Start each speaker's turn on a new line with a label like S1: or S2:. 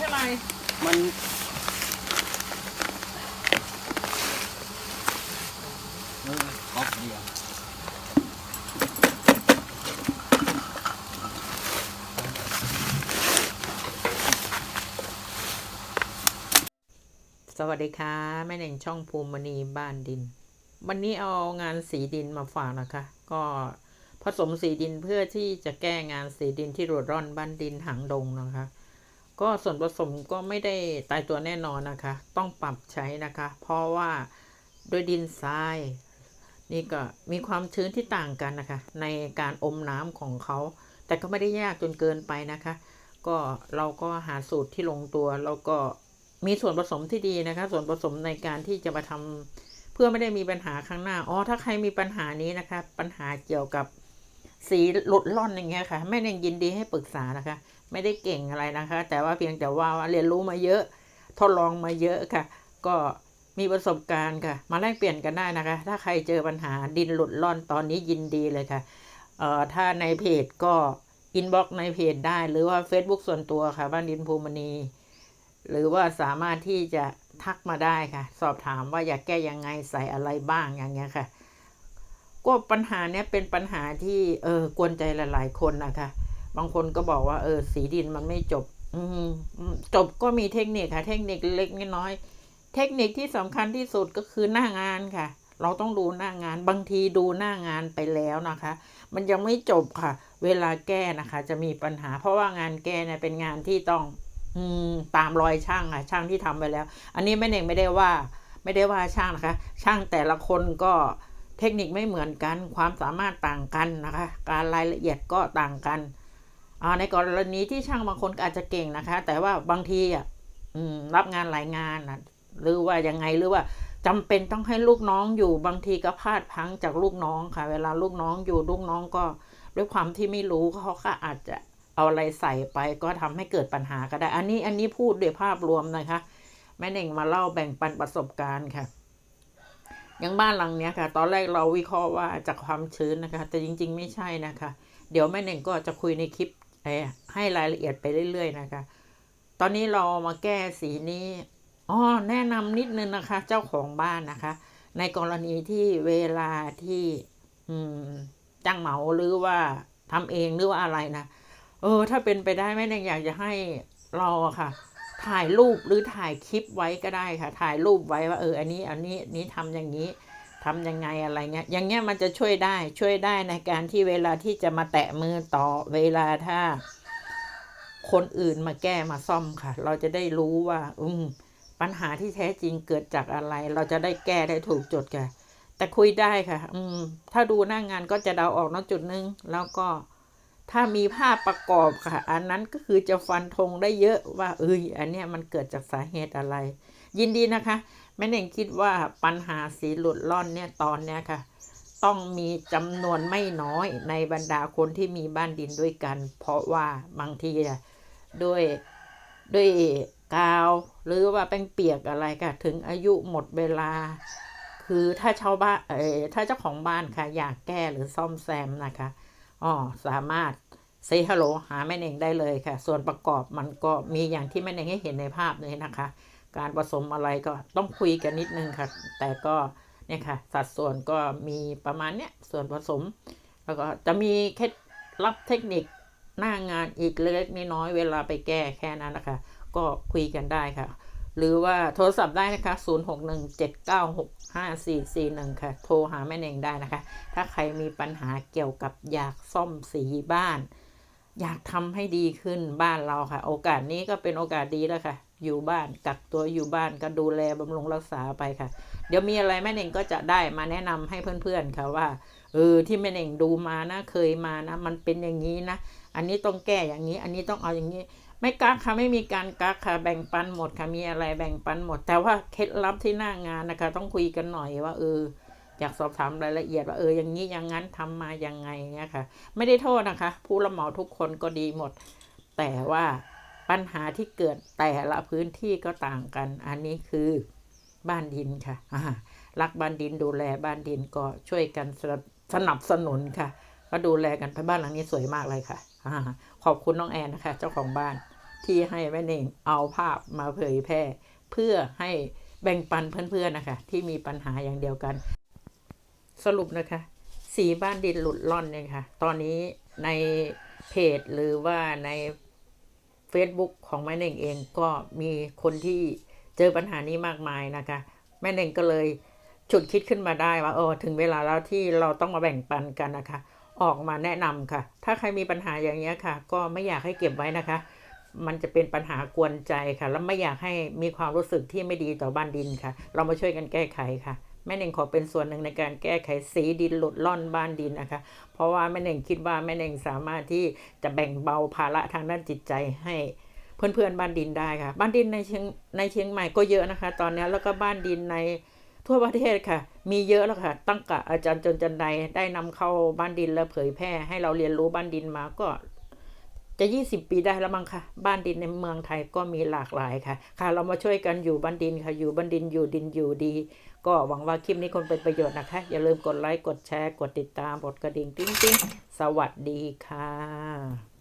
S1: เท่าไหร่
S2: มันเออก๊อกเดียว
S1: สวัสดีค่ะ แม่เน่งช่องภูมิมณีบ้านดิน วันนี้เอางานสีดินมาฝากนะคะ ก็ผสมสีดินเพื่อที่จะแก้งานสีดินที่รดร่อนบ้านดินหางดงนะคะ ก็ส่วนผสมก็ไม่ได้ตายตัวแน่นอนนะคะ ต้องปรับใช้นะคะ เพราะว่าโดยดินทรายนี่ก็มีความชื้นที่ต่างกันนะคะ ในการอมน้ำของเขา แต่ก็ไม่ได้ยากจนเกินไปนะคะ ก็เราก็หาสูตรที่ลงตัว แล้วก็มีส่วนผสมที่ดีนะคะ ส่วนผสมในการที่จะมาทำเพื่อไม่ได้มีปัญหาข้างหน้าอ๋อถ้าใครมีปัญหานี้นะคะ ปัญหาเกี่ยวกับ สีหลุดล่อนอย่างเงี้ยค่ะแม่เน่งยินดีให้ปรึกษานะคะ ไม่ได้เก่งอะไรนะคะ แต่ว่าเพียงแต่ว่าเรียนรู้มาเยอะ ทดลองมาเยอะค่ะ ก็มีประสบการณ์ค่ะ มาแลกเปลี่ยนกันได้นะคะ ถ้าใครเจอปัญหาดินหลุดล่อนตอนนี้ยินดีเลยค่ะเอ่อถ้าในเพจก็อินบ็อกในเพจได้ หรือว่า Facebook ส่วนตัวค่ะ บ้านดินภูมินีหรือว่าสามารถที่จะทักมาได้ค่ะ สอบถามว่าอยากแก้ยังไงใส่อะไรบ้างอย่างเงี้ยค่ะ ก็ปัญหาเนี้ยเป็นปัญหาที่เออกวนใจหลายๆคนนะคะบางคนก็บอกว่าเออสีดินมันไม่จบ อืจบก็มีเทคนิคค่ะ เทคนิคเล็กน้อย เทคนิคที่สำคัญที่สุดก็คือหน้างานค่ะ เราต้องดูหน้างานบางทีดูหน้างานไปแล้วนะคะ มันยังไม่จบค่ะ เวลาแก้นะคะ จะมีปัญหา เพราะว่างานแก้เนี่ยเป็นงานที่ต้อง อืตามรอยช่างค่ะ ช่างที่ทำไปแล้ว อันนี้แม่เน่งไม่ได้ว่า ไม่ได้ว่าช่างนะคะ ช่างแต่ละคนก็ เทคนิคไม่เหมือนกัน ความสามารถต่างกันนะคะ การรายละเอียดก็ต่างกันในกรณีที่ช่างบางคนอาจจะเก่งนะคะ แต่ว่าบางทีอะรับงานหลายงานนะหรือว่ายังไงหรือว่าจำเป็นต้องให้ลูกน้องอยู่บางทีก็พลาดพังจากลูกน้องค่ะ เวลาลูกน้องอยู่ลูกน้องก็ ด้วยความที่ไม่รู้เขาก็อาจจะเอาอะไรใส่ไป ก็ทำให้เกิดปัญหาก็ได้ อันนี้อันนี้พูดโดยภาพรวมนะคะแม่เน่งมาเล่าแบ่งปันประสบการณ์ค่ะ อย่างบ้านหลังเนี้ยค่ะ ตอนแรกเราวิเคราะห์ว่าจากความชื้นนะคะ แต่จริงๆไม่ใช่นะคะ เดี๋ยวแม่เน่งก็จะคุยในคลิปให้รายละเอียดไปเรื่อย ๆ นะคะ ตอนนี้เรามาแก้สีนี้อ๋อแนะนำนิดนึงนะคะ เจ้าของบ้านนะคะ ในกรณีที่เวลาที่อืมจ้างเหมาหรือว่าทำเองหรือว่าอะไรนะเออ ถ้าเป็นไปได้แม่เน่งอยากจะให้เราอะค่ะ ถ่ายรูปหรือถ่ายคลิปไว้ก็ได้ค่ะ ถ่ายรูปไว้ว่าเอออันนี้อันนี้นี้ทำอย่างนี้ทำยังไงอะไรเงี้ย อย่างเงี้ยมันจะช่วยได้ช่วยได้ในการที่เวลาที่จะมาแตะมือต่อเวลาถ้า คนอื่นมาแก้มาซ่อมค่ะ เราจะได้รู้ว่า อืมปัญหาที่แท้จริงเกิดจากอะไร เราจะได้แก้ได้ถูกจุดค่ะ แต่คุยได้ค่ะ อืม ถ้าดูหน้างงานก็จะเดาออกนอะจุดนึง แล้วก็ ถ้ามีภาพประกอบค่ะ อันนั้นก็คือจะฟันธงได้เยอะว่าเอ้ยอันเนี้ยมันเกิดจากสาเหตุอะไร ยินดีนะคะแม่เน่งคิดว่าปัญหาสีหลุดล่อนเนี่ยตอนเนี้ยค่ะ ต้องมีจำนวนไม่น้อยในบรรดาคนที่มีบ้านดินด้วยกัน เพราะว่าบางทีอะด้วยด้วยกาว หรือว่าแป้งเปียกอะไรค่ะ ถึงอายุหมดเวลา คือถ้าชาวบ้านเออถ้าเจ้าของบ้านค่ะ อยากแก้หรือซ่อมแซมนะคะ อ๋อสามารถเซฮัลโหลหาแม่เน่งได้เลยค่ะ ส่วนประกอบมันก็มีอย่างที่แม่เน่งให้เห็นในภาพนี้นะคะ การผสมอะไรก็ต้องคุยกันนิดนึงค่ะ แต่ก็เนี่ยค่ะ สัดส่วนก็มีประมาณเนี้ยส่วนผสม แล้วก็จะมีเคล็ดลับเทคนิคหน้างานอีกเล็กน้อยเวลาไปแก้แค่นั้นนะคะ ก็คุยกันได้ค่ะ หรือว่าโทรศัพท์ได้นะคะ 0617965441 ค่ะ โทรหาแม่เน่งได้นะคะ ถ้าใครมีปัญหาเกี่ยวกับอยากซ่อมสีบ้าน อยากทำให้ดีขึ้นบ้านเราค่ะ โอกาสนี้ก็เป็นโอกาสดีแล้วค่ะ อยู่บ้านกักตัวอยู่บ้านก็ดูแลบำรุงรักษาไปค่ะ เดี๋ยวมีอะไรแม่เน่งก็จะได้มาแนะนำให้เพื่อนๆค่ะว่าเออที่แม่เน่งดูมานะเคยมานะ มันเป็นอย่างนี้นะ อันนี้ต้องแก้อย่างนี้ อันนี้ต้องเอาอย่างนี้ ไม่กักค่ะไม่มีการกักค่ะ แบ่งปันหมดค่ะมีอะไรแบ่งปันหมด แต่ว่าเคล็ดลับที่หน้างานนะคะ ต้องคุยกันหน่อยว่าเอออยากสอบถามรายละเอียดว่าเอออย่างนี้อย่างนั้นทำมายังไงเนี่ยค่ะ ไม่ได้โทษนะคะ ผู้รับเหมาทุกคนก็ดีหมด แต่ว่าปัญหาที่เกิดแต่ละพื้นที่ก็ต่างกัน อันนี้คือบ้านดินค่ะรักบ้านดินดูแลบ้านดินก็ช่วยกันสนับสนุนค่ะ ก็ดูแลกันไปบ้านหลังนี้สวยมากเลยค่ะอ่าขอบคุณน้องแอนนะคะ เจ้าของบ้านที่ให้แม่เน่งเอาภาพมาเผยแพร่ เพื่อให้แบ่งปันเพื่อนๆนะคะ ที่มีปัญหาอย่างเดียวกัน สรุปนะคะ สีบ้านดินหลุดล่อนเนี่ยค่ะ ตอนนี้ในเพจหรือว่าใน Facebook ของแม่เน่งเองก็มีคนที่เจอปัญหานี้มากมายนะคะ แม่เน่งก็เลยฉุดคิดขึ้นมาได้ว่าเออถึงเวลาแล้วที่เราต้องมาแบ่งปันกันนะคะ ออกมาแนะนำค่ะ ถ้าใครมีปัญหาอย่างนี้ค่ะ ก็ไม่อยากให้เก็บไว้นะคะ มันจะเป็นปัญหากวนใจค่ะ แล้วไม่อยากให้มีความรู้สึกที่ไม่ดีต่อบ้านดินค่ะ เรามาช่วยกันแก้ไขค่ะแม่เน่งขอเป็นส่วนหนึ่งในการแก้ไขสีดินหลุดล่อนบ้านดินนะคะ เพราะว่าแม่เน่งคิดว่าแม่เน่งสามารถที่จะแบ่งเบาภาระทางด้านจิตใจให้เพื่อนๆบ้านดินได้ค่ะ บ้านดินในเชียงในเชียงใหม่ก็เยอะนะคะ ตอนนี้แล้วก็บ้านดินใน ทั่วประเทศค่ะ มีเยอะแล้วค่ะ ตั้งกะอาจารย์จนจันไดได้นำเข้าบ้านดินและเผยแพร่ให้เราเรียนรู้บ้านดินมาก็จะ 20 ปีได้แล้วมั้งค่ะ บ้านดินในเมืองไทยก็มีหลากหลายค่ะ ค่ะ เรามาช่วยกันอยู่บ้านดินค่ะ อยู่บ้านดินอยู่ดินอยู่ดี ก็หวังว่าคลิปนี้คงเป็นประโยชน์นะคะ อย่าลืมกดไลค์ กดแชร์ กดติดตามกดกระดิ่งติ๊งติ๊งสวัสดีค่ะ